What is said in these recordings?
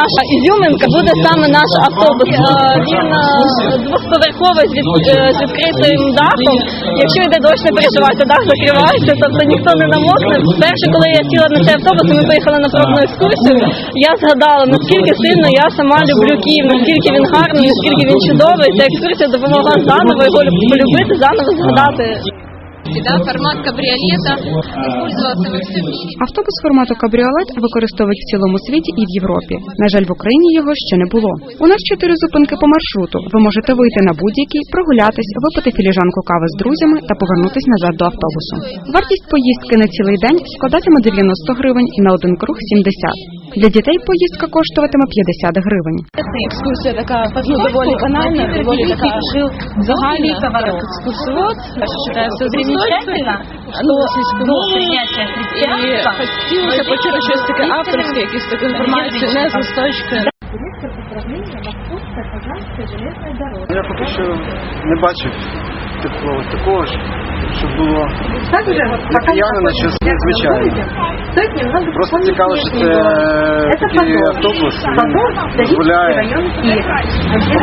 Наша ізюминка буде саме наш автобус. Е, Він е, двохповерховий з, від- е, з відкритим дахом. Якщо йде дощ, не переживайте, дах закривається, тобто ніхто не намокне. Перше, коли я сіла на цей автобус, ми поїхали на пробну екскурсію. Я згадала, наскільки сильно я сама люблю Київ, наскільки він гарний, наскільки він чудовий. Ця екскурсія допомогла заново його полюбити, заново згадати. Да, формат кабриолета использовался во всем мире. Автобус формату кабріолет використовують в цілому світі і в Європі. На жаль, в Україні його ще не було. У нас чотири зупинки по маршруту. Ви можете вийти на будь-який, прогулятись, випити філіжанку кави з друзями та повернутись назад до автобусу. Вартість поїздки на цілий день складатиме 90 гривень, і на один круг 70. Для дітей поїздка коштуватиме 50 гривень. Екскурсія така ну, доволі банальна, доволі така загальна. Екскурсовод, вважаю, все замечательно. Ну, ну, і хотілося почути щось таке авторське, якісь таку інформацію, не з листочка. Я поки що не бачив такого, такого ж, щоб було для киянина щось незвичайне. Просто цікаво, що це такий автобус він дозволяє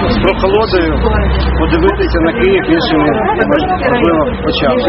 з прохолодою подивитися на Київ іншими можливо очами.